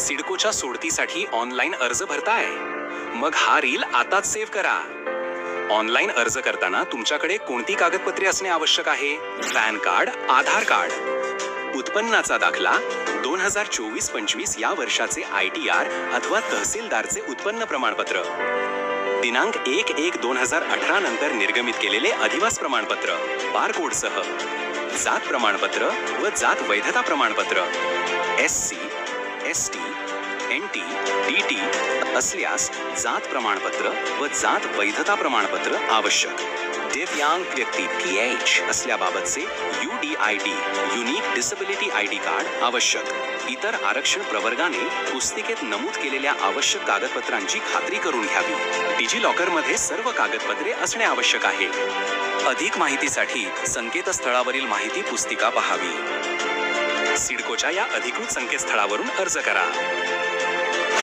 सिडकोच्या सोडतीसाठी ऑनलाईन अर्ज भरताय? मग हा रील आताच सेव्ह करा. ऑनलाईन अर्ज करताना तुमच्याकडे कोणती कागदपत्रे असणे आवश्यक आहे? PAN card Aadhaar card. उत्पन्नाचा दाखला दोन हजार चोवीस पंचवीस या वर्षाचे आय टी आर अथवा तहसीलदारचे उत्पन्न प्रमाणपत्र. दिनांक एक एक दोन हजार अठरा नंतर निर्गमित केलेले अधिवास प्रमाणपत्र बारकोडसह. जात प्रमाणपत्र व जात वैधता प्रमाणपत्र. S C S T N T D T असल्यास जात प्रमाणपत्र व जात वैधता प्रमाणपत्र आवश्यक. दिव्यांग व्यक्ती P H असल्याबाबतचे U D I D unique disability I D card आवश्यक. इतर आरक्षण प्रवर्गाने पुस्तिकेत नमूद केलेल्या आवश्यक कागदपत्रांची खात्री करून घ्यावी. डिजी लॉकरमध्ये सर्व कागदपत्रे असणे आवश्यक आहे. अधिक माहितीसाठी संकेतस्थळावरील माहिती पुस्तिका पहावी. सिडकोच्या या अधिकृत संकेतस्थळावरून अर्ज करा.